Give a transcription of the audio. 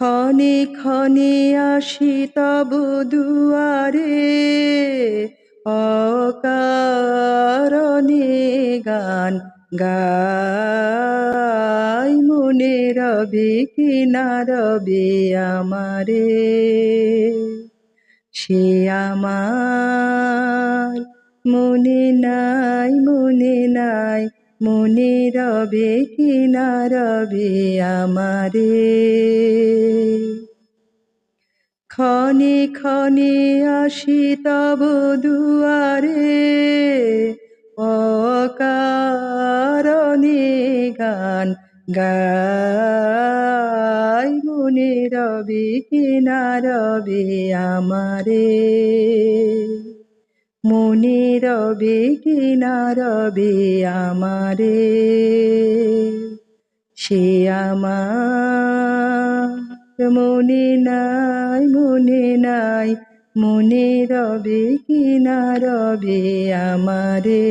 ক্ষণে ক্ষণে আসি তব দুয়ারে, অকারণে গান গাই মনে রবে কি না রবে আমারে। সে আমার মনে নাই মনে নাই মনে রবে কি না রবে আমারে। ক্ষণে ক্ষণে আসি তব দুয়ারে, অকারণে গান গাই মনে রবে কি না রবে আমারে। মনে রবে কি না রবে আমারে, সে আমার। মনে নাই মনে নাই মনে রবে কি না রবে আমারে।